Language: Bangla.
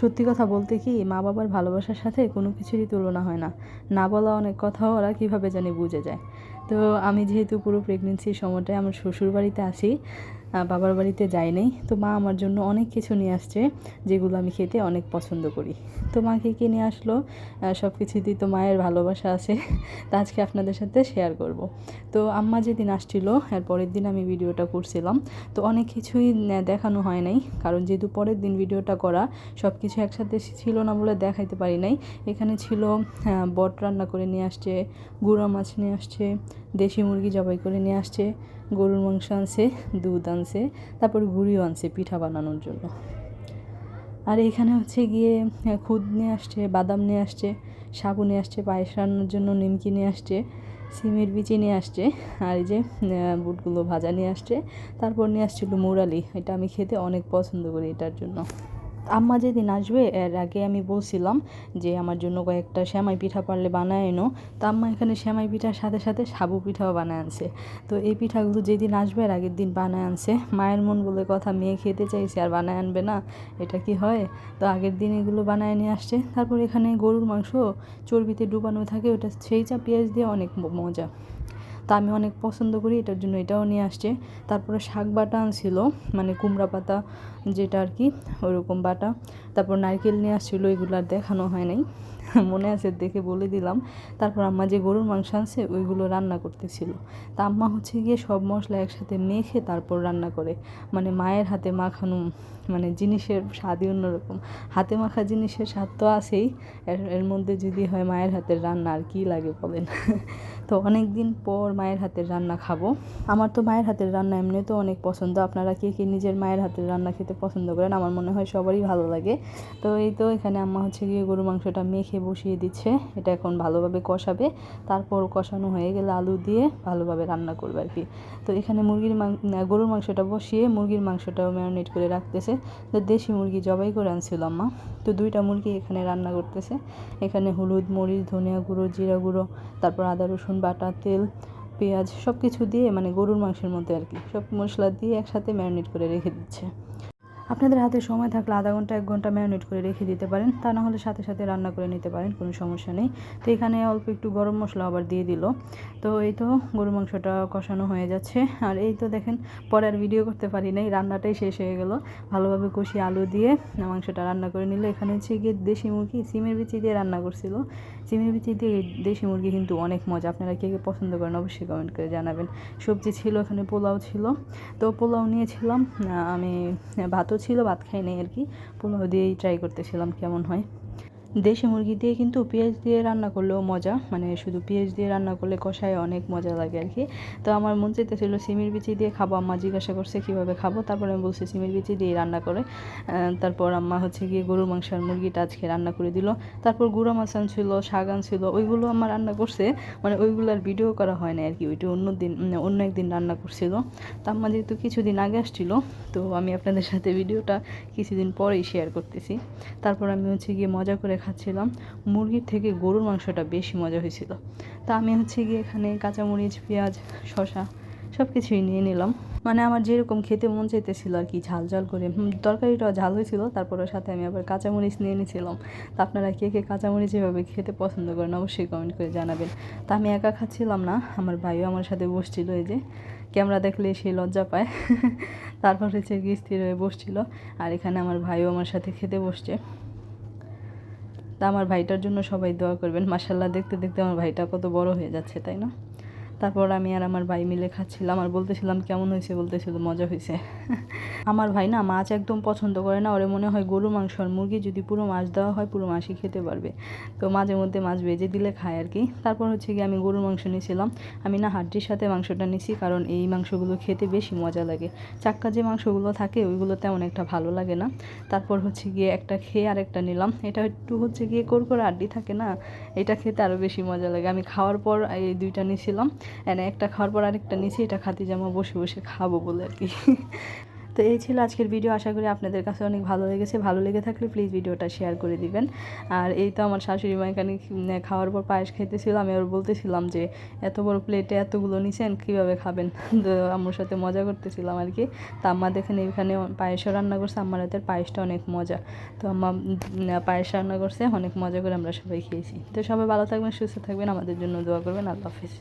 সত্যি কথা বলতে কি, মা বাবার ভালোবাসার সাথে কোনো কিছুরই তুলনা হয় না। না বলা অনেক কথা ওরা কীভাবে জানি বুঝে যায়। তো আমি যেহেতু পুরো প্রেগনেন্সির সময়টায় আমার শ্বশুর বাড়িতে আসি বাবার বাড়িতে যাই নাই। তো মা আমার জন্য অনেক কিছু নিয়ে আসছে, যেগুলো আমি খেতে অনেক পছন্দ করি। তো মা কী কী নিয়ে আসলো? সব কিছুতেই তো মায়ের ভালোবাসা আছে। তা আজকে আপনাদের সাথে শেয়ার করব। তো আম্মা যেদিন আসছিল, এর পরের দিন আমি ভিডিওটা করছিলাম। তো অনেক কিছুই দেখানো হয় নাই। কারণ যেহেতু পরের দিন ভিডিওটা করা সব কিছু একসাথে ছিল না বলে দেখাইতে পারি নাই। এখানে ছিল বট রান্না করে নিয়ে আসছে, গুঁড়া মাছ নিয়ে আসছে দেশি মুরগি জবাই করে নিয়ে আসছে, গরুর মাংস আনছে, দুধ আনছে, তারপর গুঁড়িও আনছে পিঠা বানানোর জন্য। আর এখানে হচ্ছে গিয়ে খুদ নিয়ে আসছে, বাদাম নিয়ে আসছে, সাবু নিয়ে আসছে, পায়েস রান্নার জন্য নিমকি নিয়ে আসছে, সিমের বিচি নিয়ে আসছে, আর এই যে বুটগুলো ভাজা নিয়ে আসছে, তারপর নিয়ে আসছিল মুরালি, এটা আমি খেতে অনেক পছন্দ করি এটার জন্য। আম্মা যেদিন আসবে, এর আগে আমি বলছিলাম যে আমার জন্য কয়েকটা শ্যামাই পিঠা পারলে বানায় এনো। তো আম্মা এখানে শ্যামাই পিঠার সাথে সাথে সাবু পিঠাও বানায় আনছে। তো এই পিঠাগুলো যেদিন আসবে, এর আগের দিন বানায় আনছে। মায়ের মন বলে কথা, মেয়ে খেতে চাইছে, আর বানায় আনবে না। এটা কি হয়? তো আগের দিন এগুলো বানায় নিয়ে আসছে। তারপর এখানে গরুর মাংস চর্বিতে ডুবানো থাকে, ওটা সেই চা, পেঁয়াজ দিয়ে অনেক মজা। তা আমি অনেক পছন্দ করি, এটার জন্য এটাও নিয়ে আসছে। তারপরে শাক বাটা আনছিল মানে কুমড়া পাতা যেটা আর কি, ওরকম বাটা। তারপর নারকেল নিয়ে আসছিল, এগুলো আর দেখানো হয় নাই। মনে আছে, দেখে বলে দিলাম। তারপর আম্মা যে গরুর মাংস আনছে, ওইগুলো রান্না করতেছিল। তা আম্মা হচ্ছে গিয়ে সব মশলা একসাথে মেখে তারপর রান্না করে। মানে মায়ের হাতে মাখানো মানে জিনিসের স্বাদই অন্যরকম। হাতে মাখা জিনিসের স্বাদ তো আছেই। এর এর মধ্যে যদি হয় মায়ের হাতের রান্না, আর কী লাগে বলেন? তো অনেক দিন পর মায়ের হাতের রান্না খাব। আমার তো মায়ের হাতের রান্না এমনি তো অনেক পছন্দ। আপনারা কে কে নিজের মায়ের হাতের রান্না খেতে পছন্দ করেন? আমার মনে হয় সবারই ভালো লাগে। তো এই তো এখানে আম্মা হচ্ছে গিয়ে গরু মাংসটা মেখে বসিয়ে দিচ্ছে। এটা এখন ভালোভাবে কষাবে। তারপর কষানো হয়ে গেলে আলু দিয়ে ভালোভাবে রান্না করবে আর কি। তো এখানে মুরগির গরুর মাংসটা বসিয়ে মুরগির মাংসটাও ম্যারিনেট করে রাখতেছে। তো দেশি মুরগি জবাই করে আনছিল আম্মা। তো দুইটা মুরগি এখানে রান্না করতেছে। এখানে হলুদ, মরিচ, ধনিয়া গুঁড়ো, জিরা গুঁড়ো, তারপর আদা, রসুন, বাটা, তেল, পেঁয়াজ সব কিছু দিয়ে মানে গরুর মাংসের মধ্যে আর কি। সব মশলা দিয়ে একসাথে ম্যারিনেট করে রেখে দিচ্ছে। আপনাদের হাতে সময় থাকলে আধা ঘণ্টা, এক ঘণ্টা ম্যারিনেট করে রেখে দিতে পারেন। তা না হলে সাথে সাথে রান্না করে নিতে পারেন, কোনো সমস্যা নেই। তো এখানে অল্প একটু গরম মশলা আবার দিয়ে দিল। তো এই তো গরু মাংসটা কষানো হয়ে যাচ্ছে। আর এই তো দেখেন, পরে আর ভিডিও করতে পারি নাই, রান্নাটাই শেষ হয়ে গেল। ভালোভাবে কষিয়ে আলু দিয়ে মাংসটা রান্না করে নিল। এখানে হচ্ছে গিয়ে দেশি মুরগি, সিমের বিচি দিয়ে রান্না করছিল। সিমের বিচি দিয়ে দেশি মুরগি কিন্তু অনেক মজা। আপনারা কে কে পছন্দ করেন অবশ্যই কমেন্ট করে জানাবেন। সবজি ছিল, এখানে পোলাও ছিল। তো পোলাও নিয়েছিলাম। আমি ভাতও ছিল ভাত খাই নাই আর কি। পোলাও দিয়েই ট্রাই করতেছিলাম কেমন হয়। দেশি মুরগি দিয়ে কিন্তু পেঁয়াজ দিয়ে রান্না করলেও মজা মানে শুধু পেঁয়াজ দিয়ে রান্না করলে কষায় অনেক মজা লাগে আর কি। তো আমার মন চাইতেছিল সিমের বিচি দিয়ে খাব, আম্মা জিজ্ঞাসা করছে কীভাবে খাব, তারপরে আমি বলছি সিমের বিচি দিয়ে রান্না করে। তারপর আম্মা হচ্ছে গিয়ে গরুর মাংস আর মুরগিটা আজকে রান্না করে দিল। তারপর গুঁড়ো মাছ আনছিল শাক আনছিল, ওইগুলো আমার রান্না করছে মানে ওইগুলোর ভিডিও করা হয় না আর কি, ওইটা অন্য দিন মানে অন্য একদিন রান্না করছিল। তো আম্মা যেহেতু কিছুদিন আগে আসছিল, তো আমি আপনাদের সাথে ভিডিওটা কিছুদিন পরেই শেয়ার করতেছি। তারপর আমি হচ্ছে গিয়ে মজা করে খাচ্ছিলাম মুরগির থেকে গরুর মাংসটা বেশি মজা হয়েছিল। তা আমি হচ্ছে গিয়ে এখানে কাঁচামরিচ পেঁয়াজ শসা সব কিছুই নিয়ে নিলাম। মানে আমার যেরকম খেতে মন চাইতেছিল আর কি ঝাল ঝাল করে। হুম, তরকারিটাও ঝাল হয়েছিল তারপর সাথে আমি আবার কাঁচামরিচ নিয়ে নিয়েছিলাম তা আপনারা কে কে কাঁচামরিচ এভাবে খেতে পছন্দ করেন অবশ্যই কমেন্ট করে জানাবেন। তা আমি একা খাচ্ছিলাম না আমার ভাইও আমার সাথে বসছিল এই যে ক্যামেরা দেখলে সে লজ্জা পায়। তারপর হচ্ছে গিয়ে স্থির হয়ে বসছিল। আর এখানে আমার ভাইও আমার সাথে খেতে বসছে। তা আমার ভাইটার জন্য সবাই দোয়া করবেন। মাসাল্লাহ দেখতে দেখতে আমার ভাইটা কত বড় হয়ে যাচ্ছে, তাই না? তারপর আমি আর আমার ভাই মিলে খাচ্ছিলাম আর বলতেছিলাম, কেমন হয়েছে? বলতেছিল, মজা হয়েছে। আমার ভাই না মাছ একদম পছন্দ করে না, ওরে মনে হয় গরু মাংস আর মুরগি যদি পুরো মাছ দেওয়া হয়, পুরো মাছই খেতে পারবে। তো মাঝে মধ্যে মাছ ভেজে দিলে খায় আর কি। তারপর হচ্ছে গিয়ে আমি গরুর মাংস নিয়েছিলাম। আমি না হাড্ডির সাথে মাংসটা নিছি কারণ এই মাংসগুলো খেতে বেশি মজা লাগে। চাক্কা যে মাংসগুলো থাকে, ওইগুলো তেমন একটা ভালো লাগে না। তারপর হচ্ছে গিয়ে একটা খেয়ে আরেকটা নিলাম। এটা একটু হচ্ছে গিয়ে কোরকোর হাড্ডি থাকে না, এটা খেতে আরও বেশি মজা লাগে। আমি খাওয়ার পর এই দুইটা নিয়েছিলাম এনে একটা খাওয়ার পর আরেকটা নিচে এটা খাতি জামা বসে বসে খাব বলে আর কি। তো এই ছিল আজকের ভিডিও আশা করি আপনাদের কাছে অনেক ভালো লেগেছে। ভালো লেগে থাকলে প্লিজ ভিডিওটা শেয়ার করে দিবেন। আর এই তো আমার শাশুড়ি মা খাওয়ার পর পায়েস খাইতেছিল, আমি ওর বলতেছিলাম যে, এত বড় প্লেটে এতগুলো নিছেন, কীভাবে খাবেন? তো আমার সাথে মজা করতেছিলাম আর কি। তা আম্মা দেখেন এখানে পায়েসও রান্না করছে, আম্মার হাতের পায়েসটা অনেক মজা। তো আম্মা পায়েস রান্না করছে, অনেক মজা করে আমরা সবাই খেয়েছি। তো সবাই ভালো থাকবেন, সুস্থ থাকবেন, আমাদের জন্য দোয়া করবেন, আল্লাহ হাফিজ।